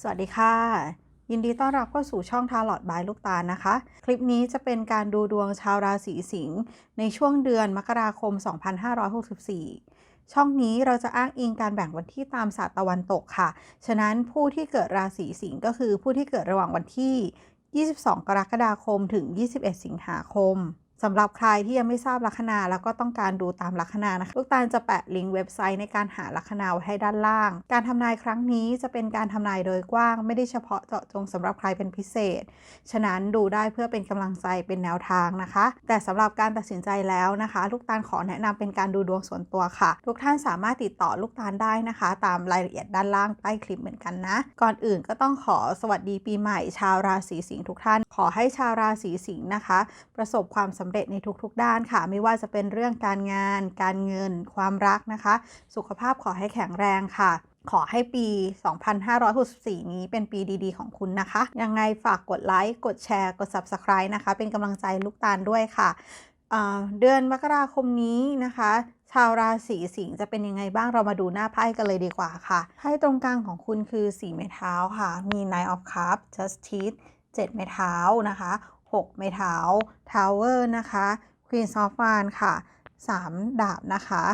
สวัสดีค่ะ ยินดีต้อนรับเข้าสู่ช่องทาร์ลอตบายลูกตาลนะคะ คลิปนี้จะเป็นการดูดวงชาวราศีสิงห์ในช่วงเดือนมกราคม 2564 ช่องนี้เราจะอ้างอิงการแบ่งวันที่ตามศาสตร์ตะวันตกค่ะ ฉะนั้นผู้ที่เกิดราศีสิงห์ก็คือผู้ที่เกิดระหว่างวันที่ 22 กรกฎาคมถึง 21 สิงหาคม สำหรับใครที่ยังไม่ทราบลัคนาแล้วก็ต้องการดูตามลัคนานะคะ ลูกตาลจะแปะลิงก์เว็บไซต์ในการหาลัคนาไว้ให้ด้านล่าง การทำนายครั้งนี้จะเป็นการทำนายโดยกว้าง ไม่ได้เฉพาะเจาะจงสำหรับใครเป็นพิเศษ ฉะนั้นดูได้เพื่อเป็นกำลังใจเป็นแนวทางนะคะ แต่สำหรับการตัดสินใจแล้วนะคะ ลูกตาลขอแนะนำเป็นการดูดวงส่วนตัวค่ะ ทุกท่านสามารถติดต่อลูกตาลได้นะคะ ตามรายละเอียดด้านล่างใต้คลิปเหมือนกันนะ ก่อนอื่นก็ต้องขอสวัสดีปีใหม่ ชาวราศีสิงห์ทุกท่าน ขอให้ชาวราศีสิงห์นะคะ ประสบความสำเร็จในทุกๆด้านค่ะ ไม่ว่าจะเป็นเรื่องการงาน การเงิน ความรักนะคะ สุขภาพขอให้แข็งแรงค่ะขอให้ปี 2564 นี้เป็นปีดีๆ ของคุณนะคะ ยังไงฝากกดไลค์ กดแชร์ กด Subscribe นะคะ เป็นกำลังใจลูกตาลด้วยค่ะ เดือนมกราคมนี้นะคะ ชาวราศีสิงห์จะเป็นยังไงบ้าง เรามาดูหน้าไพ่กันเลยดีกว่าค่ะ ไพ่ตรงกลางของคุณคือสีไม้เท้าค่ะ มี Nine of Cups Justice 7 ไม้เท้านะคะ 6 ไม้เท้า Tower นะคะ Queen of w a n d ค่ะ 3 ดาบนะคะ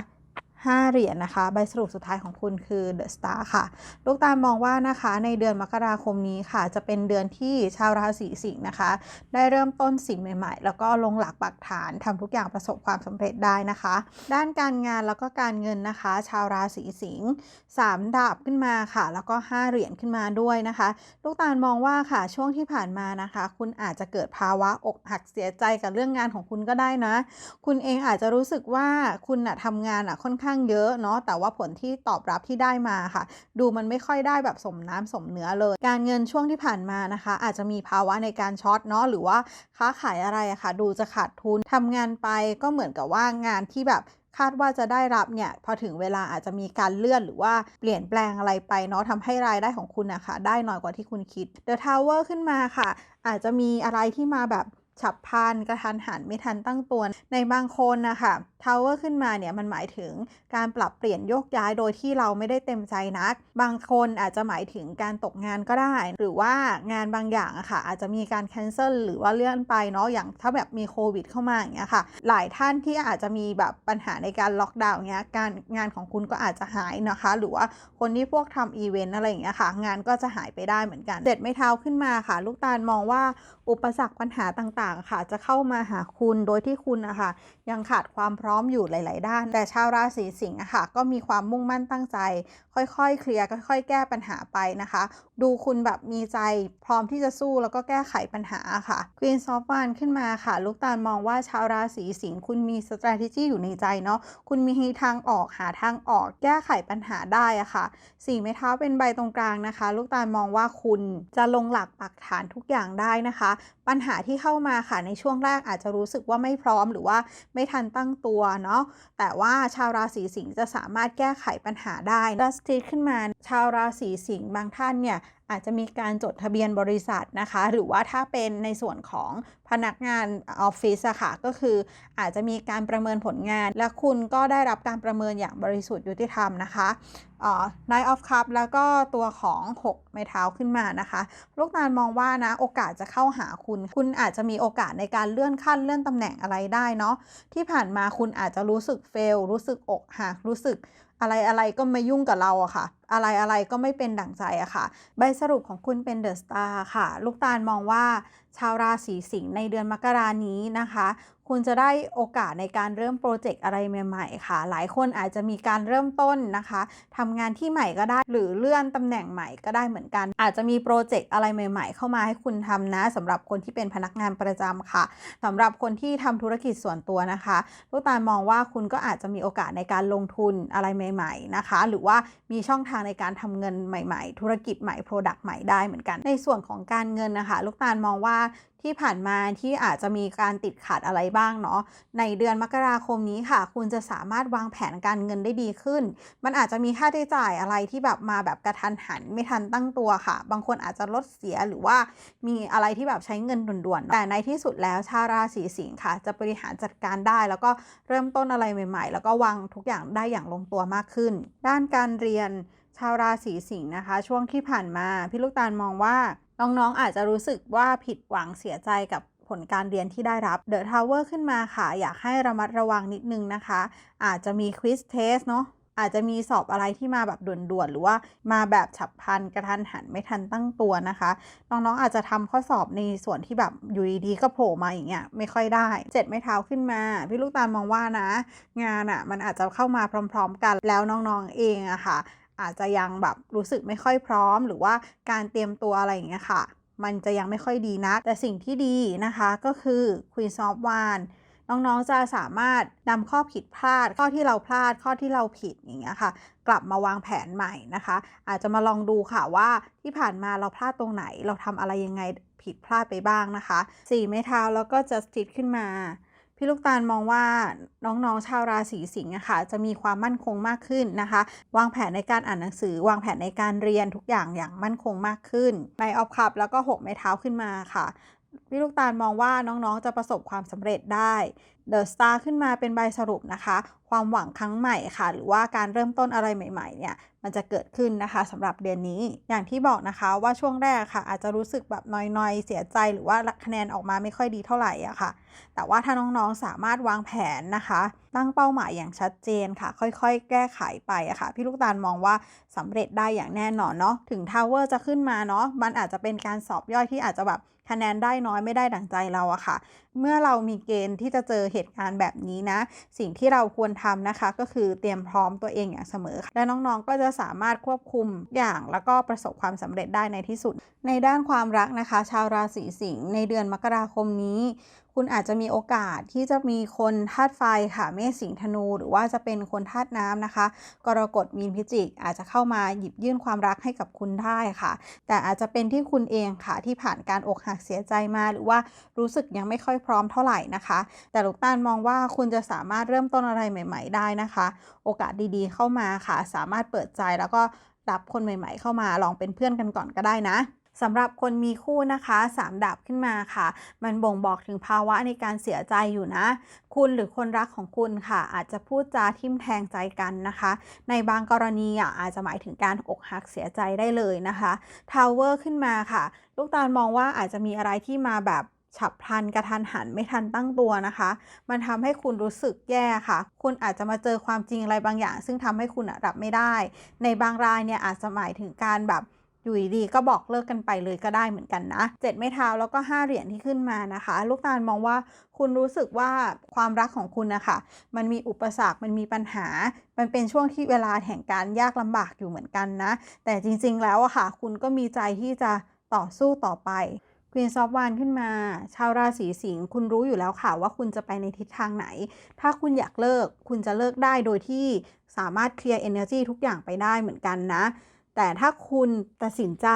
5 เหรียญนะคะ ใบสรุปสุดท้ายของคุณคือ The Star ค่ะ ลูกตาลมองว่านะคะในเดือนมกราคมนี้ค่ะ จะเป็นเดือนที่ชาวราศีสิงห์นะคะ ได้เริ่มต้นสิ่งใหม่ๆ แล้วก็ลงหลักปักฐานทำทุกอย่างประสบความสำเร็จได้นะคะ ด้านการงานแล้วก็การเงินนะคะ ชาวราศีสิงห์3ดาบขึ้นมาค่ะ แล้วก็ 5 เหรียญขึ้นมาด้วยนะคะ ลูกตาลมองว่าค่ะช่วงที่ผ่านมานะคะ คุณอาจจะเกิดภาวะอกหักเสียใจกับเรื่องงานของคุณก็ได้นะ คุณเองอาจจะรู้สึกว่าคุณอะทำงานอะค่อนข้างเยอะเนาะแต่ว่าผลที่ตอบรับที่ได้มาค่ะ ดูมันไม่ค่อยได้แบบสมน้ำสมเนื้อเลย การเงินช่วงที่ผ่านมานะคะ อาจจะมีภาวะในการช็อตเนาะหรือว่าค้าขายอะไรอะค่ะ ดูจะขาดทุนทำงานไปก็เหมือนกับว่างานที่แบบคาดว่าจะได้รับเนี่ยพอถึงเวลาอาจจะมีการเลื่อนหรือว่าเปลี่ยนแปลงอะไรไปเนาะทำให้รายได้ของคุณนะคะได้น้อยกว่าที่คุณคิด The Tower ขึ้นมาค่ะ อาจจะมีอะไรที่มาแบบ ฉับพลันกระทันหันไม่ทันตั้งตัว ในบางคนนะคะทาวเวอร์ขึ้นมาเนี่ยมันหมายถึงการปรับเปลี่ยนโยกย้ายโดยที่เราไม่ได้เต็มใจนัก บางคนอาจจะหมายถึงการตกงานก็ได้ หรือว่างานบางอย่างอะค่ะอาจจะมีการแคนเซิลหรือว่าเลื่อนไปเนาะอย่างถ้าแบบมีโควิดเข้ามาอย่างเงี้ยค่ะ หลายท่านที่อาจจะมีแบบปัญหาในการล็อกดาวน์เงี้ยการงานของคุณก็อาจจะหายนะคะ หรือว่าคนที่พวกทำอีเวนต์อะไรอย่างเงี้ยค่ะ งานก็จะหายไปได้เหมือนกันเด็ดไม่เท้าขึ้นมาค่ะ ลูกตาลมองว่าอุปสรรคปัญหาต่างๆ ค่ะ จะเข้ามาหาคุณโดยที่คุณนะคะยังขาดความพร้อมอยู่หลาย ๆ ด้าน แต่ชาวราศีสิงห์อะค่ะก็มีความมุ่งมั่นตั้งใจ ค่อยๆ เคลียร์ค่อยๆ แก้ปัญหาไปนะคะ ดูคุณแบบมีใจพร้อมที่จะสู้แล้วก็แก้ไขปัญหาค่ะ Queen of Wands ขึ้นมาค่ะ ลูกตาลมองว่าชาวราศีสิงห์คุณมี strategy อยู่ในใจเนาะคุณมีทางออกหาทางออกแก้ไขปัญหาได้อะค่ะสี่ไม้เท้าเป็นใบตรงกลางนะคะ ลูกตาลมองว่าคุณจะลงหลักปักฐานทุกอย่างได้นะคะ ปัญหาที่เข้ามาค่ะในช่วงแรกอาจจะรู้สึกว่าไม่พร้อมหรือว่าไม่ทันตั้งตัวเนาะแต่ว่าชาวราศีสิงห์จะสามารถแก้ไขปัญหาได้ดัสตีขึ้นมา ชาวราศีสิงห์บางท่านเนี่ยอาจจะมีการจดทะเบียนบริษัทนะคะ หรือว่าถ้าเป็นในส่วนของพนักงานออฟฟิศอะค่ะก็คืออาจจะมีการประเมินผลงาน และคุณก็ได้รับการประเมินอย่างบริสุทธิ์ยุติธรรมนะคะอ่า Nine of Cup แล้วก็ตัวของ 6 ไม้เท้าขึ้นมานะคะ ลูกตาลมองว่านะโอกาสจะเข้าหาคุณ คุณอาจจะมีโอกาสในการเลื่อนขั้นเลื่อนตำแหน่งอะไรได้เนาะที่ผ่านมาคุณอาจจะรู้สึกเฟลรู้สึกอกหักรู้สึกอะไรอะไรก็มายุ่งกับเราอะค่ะ อะไรอะไรก็ไม่เป็นดั่งใจอะค่ะ ใบสรุปของคุณเป็นเดอะสตาร์ค่ะ ลูกตาลมองว่าชาวราศีสิงห์ในเดือนมกรานี้นะคะ คุณจะได้โอกาสในการเริ่มโปรเจกต์อะไรใหม่ๆค่ะ หลายคนอาจจะมีการเริ่มต้นนะคะทำงานที่ใหม่ก็ได้หรือเลื่อนตำแหน่งใหม่ก็ได้เหมือนกัน อาจจะมีโปรเจกต์อะไรใหม่ ๆ เข้ามาให้คุณทำนะสำหรับคนที่เป็นพนักงานประจำค่ะสำหรับคนที่ทำธุรกิจส่วนตัวนะคะ ลูกตาลมองว่าคุณก็อาจจะมีโอกาสในการลงทุนอะไรใหม่ ๆนะคะ หรือว่ามีช่องทางในการทำเงินใหม่ ๆ ธุรกิจใหม่ โปรดักต์ใหม่ได้เหมือนกัน ในส่วนของการเงินนะคะ ลูกตาลมองว่า ที่ผ่านมาที่อาจจะมีการติดขัดอะไรบ้างเนาะในเดือนมกราคมนี้ค่ะ คุณจะสามารถวางแผนการเงินได้ดีขึ้น มันอาจจะมีค่าใช้จ่ายอะไรที่แบบมาแบบกระทันหันไม่ทันตั้งตัวค่ะ บางคนอาจจะลดเสียหรือว่ามีอะไรที่แบบใช้เงินด่วนๆแต่ในที่สุดแล้วชาวราศีสิงห์ค่ะ จะบริหารจัดการได้ แล้วก็เริ่มต้นอะไรใหม่ๆ แล้วก็วางทุกอย่างได้อย่างลงตัวมากขึ้น ด้านการเรียนชชาวราศีสิงห์นะคะ ช่วงที่ผ่านมาพี่ลูกตาลมองว่า น้องๆอาจจะรู้สึกว่าผิดหวังเสียใจกับผลการเรียนที่ได้รับ The Tower ขึ้นมาค่ะ อยากให้ระมัดระวังนิดนึงนะคะ อาจจะมีควิสเทสเนาะอาจจะมีสอบอะไรที่มาแบบด่วนๆ หรือว่ามาแบบฉับพลันกระทันหันไม่ทันตั้งตัวนะคะ น้องๆอาจจะทำข้อสอบในส่วนที่แบบอยู่ดีๆก็โผล่มาอย่างเงี้ยไม่ค่อยได้เจ็ดไม่เท้าขึ้นมา พี่ลูกตาลมองว่านะ งานอะ่ะมันอาจจะเข้ามาพร้อม ๆ กันแล้วน้องๆเองอะค่ะ อาจจะยังแบบรู้สึกไม่ค่อยพร้อม หรือว่าการเตรียมตัวอะไรอย่างเงี้ยค่ะ มันจะยังไม่ค่อยดีนะ แต่สิ่งที่ดีนะคะก็คือ Queen of Wands น้องๆ จะสามารถนำข้อผิดพลาด ข้อที่เราพลาด ข้อที่เราผิดอย่างเงี้ยค่ะ กลับมาวางแผนใหม่นะคะ อาจจะมาลองดูค่ะว่าที่ผ่านมาเราพลาดตรงไหน เราทำอะไรยังไงผิดพลาดไปบ้างนะคะ สี่ไม้เท้าแล้วก็จะติดขึ้นมา พี่ลูกตาลมองว่าน้องๆชาวราศีสิงห์อะค่ะจะมีความมั่นคงมากขึ้นนะคะ วางแผนในการอ่านหนังสือ วางแผนในการเรียนทุกอย่างอย่างมั่นคงมากขึ้นในออฟคัพแล้วก็หกไม้เท้าขึ้นมาค่ะพี่ลูกตาลมองว่าน้องๆ จะประสบความสำเร็จได้ เดอะสตาร์ขึ้นมาเป็นใบสรุปนะคะ ความหวังครั้งใหม่ค่ะ หรือว่าการเริ่มต้นอะไรใหม่ๆ เนี่ย มันจะเกิดขึ้นนะคะสำหรับเดือนนี้ อย่างที่บอกนะคะว่าช่วงแรกค่ะ อาจจะรู้สึกแบบน้อยๆ เสียใจหรือว่าคะแนนออกมาไม่ค่อยดีเท่าไหร่อะค่ะ แต่ว่าถ้าน้องๆสามารถวางแผนนะคะ ตั้งเป้าหมายอย่างชัดเจนค่ะ ค่อยๆ แก้ไขไปอะค่ะ พี่ลูกตาลมองว่าสำเร็จได้อย่างแน่นอนเนาะถึงทาวเวอร์จะขึ้นมาเนาะมันอาจจะเป็นการสอบย่อยที่อาจจะแบบคะแนนได้น้อยไม่ได้ดั่งใจเราอะค่ะ เมื่อเรามีเกณฑ์ที่จะเจอเหตุการณ์แบบนี้นะ สิ่งที่เราควรทำนะคะ ก็คือเตรียมพร้อมตัวเองอย่างเสมอ และน้องๆก็จะสามารถควบคุมอย่างแล้วก็ประสบความสำเร็จได้ในที่สุด ในด้านความรักนะคะ ชาวราศีสิงห์ในเดือนมกราคมนี้ คุณอาจจะมีโอกาสที่จะมีคนธาตุไฟค่ะเมษสิงธนู หรือว่าจะเป็นคนธาตุน้ำนะคะ กรกฎมีนพิจิก อาจจะเข้ามาหยิบยื่นความรักให้กับคุณได้ค่ะ แต่อาจจะเป็นที่คุณเองค่ะที่ผ่านการอกหักเสียใจมา หรือว่ารู้สึกยังไม่ค่อยพร้อมเท่าไหร่นะคะ แต่ลูกตาลมองว่าคุณจะสามารถเริ่มต้นอะไรใหม่ ๆ ได้นะคะ โอกาสดีๆ เข้ามาค่ะ สามารถเปิดใจแล้วก็รับคนใหม่ ๆ เข้ามาลองเป็นเพื่อนกันก่อนก็ได้นะ สำหรับคนมีคู่นะคะสามดาบขึ้นมาค่ะ มันบ่งบอกถึงภาวะในการเสียใจอยู่นะ คุณหรือคนรักของคุณค่ะ อาจจะพูดจาทิมแทงใจกันนะคะ ในบางกรณีอะอาจจะหมายถึงการอกหักเสียใจได้เลยนะคะทาวเวอร์ขึ้นมาค่ะ ลูกตาลมองว่าอาจจะมีอะไรที่มาแบบฉับพลันกระทันหันไม่ทันตั้งตัวนะคะ มันทำให้คุณรู้สึกแย่ค่ะ คุณอาจจะมาเจอความจริงอะไรบางอย่าง ซึ่งทำให้คุณรับไม่ได้ ในบางรายเนี่ยอาจจะหมายถึงการแบบ อยู่ดีก็บอกเลิกกันไปเลยก็ได้เหมือนกันนะเจ็ดไม้เท้าแล้วก็ห้าเหรียญที่ขึ้นมานะคะ ลูกตาลมองว่าคุณรู้สึกว่าความรักของคุณนะคะมันมีอุปสรรคมันมีปัญหา มันเป็นช่วงที่เวลาแห่งการยากลำบากอยู่เหมือนกันนะ แต่จริงๆแล้วอะค่ะ คุณก็มีใจที่จะต่อสู้ต่อไปควีนซอฟวานขึ้นมา ชาวราศีสิงห์คุณรู้อยู่แล้วค่ะว่าคุณจะไปในทิศทางไหน ถ้าคุณอยากเลิกคุณจะเลิกได้โดยที่สามารถเคลียร์ energy ทุกอย่างไปได้เหมือนกันนะ แต่ถ้าคุณตัดสินใจ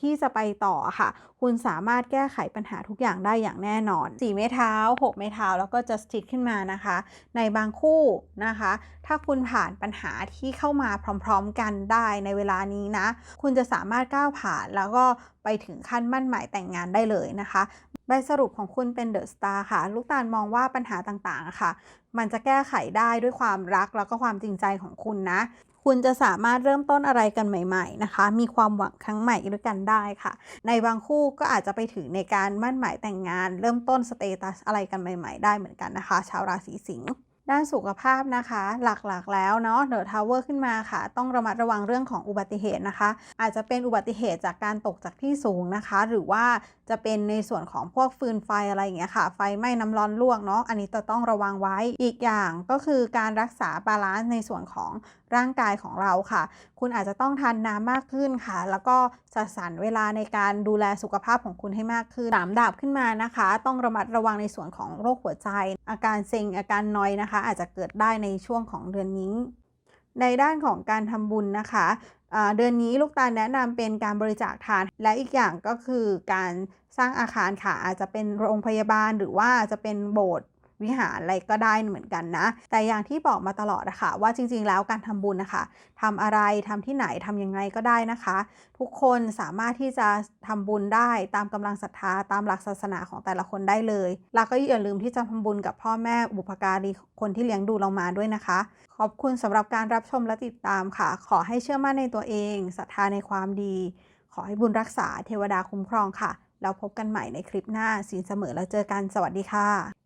ที่จะไปต่อค่ะ คุณสามารถแก้ไขปัญหาทุกอย่างได้อย่างแน่นอน4ไม้เท้า6ไม้เท้า แล้วก็จะสติดขึ้นมานะคะ ในบางคู่นะคะ ถ้าคุณผ่านปัญหาที่เข้ามาพร้อมๆกันได้ในเวลานี้นะ คุณจะสามารถก้าวผ่านแล้วก็ไปถึงขั้นมั่นหมายแต่งงานได้เลยนะคะใบสรุปของคุณเป็นเดอะสตาร์ค่ะ ลูกตาลมองว่าปัญหาต่างๆค่ะ มันจะแก้ไขได้ด้วยความรักแล้วก็ความจริงใจของคุณนะ คุณจะสามารถเริ่มต้นอะไรกันใหม่ ๆนะคะ มีความหวังครั้งใหม่ด้วยกันได้ค่ะ ในบางคู่ก็อาจจะไปถึงในการมั่นหมายแต่งงาน เริ่มต้นสเตตัสอะไรกันใหม่ ๆ ได้เหมือนกันนะคะ ชาวราศีสิงห์ ด้านสุขภาพนะคะ หลักๆ แล้วเนาะเดอะทาวเวอร์ขึ้นมาค่ะ ต้องระมัดระวังเรื่องของอุบัติเหตุนะคะ อาจจะเป็นอุบัติเหตุจากการตกจากที่สูงนะคะ หรือว่าจะเป็นในส่วนของพวกฟืนไฟอะไรอย่างเงี้ยค่ะ ไฟไหม้น้ำร้อนลวกเนาะอันนี้จะต้องระวังไว้อีกอย่างก็คือการรักษาบาลานซ์ในส่วนของร่างกายของเราค่ะ คุณอาจจะต้องทานน้ำมากขึ้นค่ะ แล้วก็จัดสรรเวลาในการดูแลสุขภาพของคุณให้มากขึ้นสามดาบขึ้นมานะคะ ต้องระมัดระวังในส่วนของโรคหัวใจ อาการเซ็งอาการนอยนะคะอาจจะเกิดได้ในช่วงของเดือนนี้ ในด้านของการทำบุญนะคะเดือนนี้ลูกตาลแนะนำเป็นการบริจาคทาน และอีกอย่างก็คือการสร้างอาคารค่ะอาจจะเป็นโรงพยาบาลหรือว่าจะเป็นโบสถ์ วิหารอะไรก็ได้เหมือนกันนะ แต่อย่างที่บอกมาตลอดอะคะว่าจริงๆ แล้วการทำบุญนะคะทำอะไรทำที่ไหนทำยังไงก็ได้นะคะ ทุกคนสามารถที่จะทำบุญได้ตามกำลังศรัทธาตามหลักศาสนาของแต่ละคนได้เลย แล้วก็อย่าลืมที่จะทำบุญกับพ่อแม่บุพการีคนที่เลี้ยงดูเรามาด้วยนะคะ ขอบคุณสำหรับการรับชมและติดตามค่ะ ขอให้เชื่อมั่นในตัวเองศรัทธาในความดี ขอให้บุญรักษาเทวดาคุ้มครองค่ะแล้วพบกันใหม่ในคลิปหน้าสินเสมอแล้วเจอกันสวัสดีค่ะ